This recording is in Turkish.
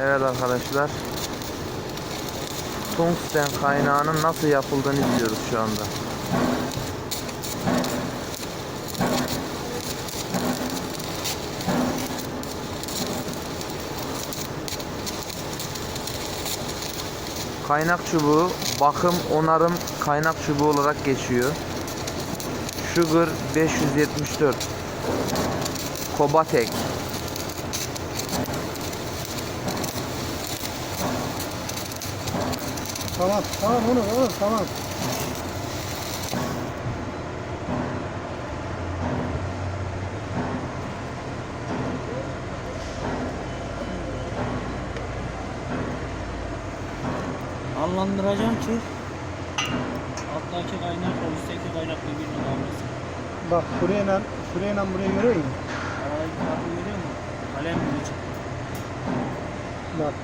Evet arkadaşlar. Tungsten kaynağının nasıl yapıldığını izliyoruz şu anda. Kaynak çubuğu bakım onarım kaynak çubuğu olarak geçiyor. Sugar 574 Kobatek Tamam, tamam onu, onu tamam. Anlandıracağım ki alttaki kaynak o üstteki kaynak birbirine bağlasın. Bak şuraya şuraya buraya görüyor musun? Aradaki farkı görüyor musun? Kalem gibi çıktı. Bak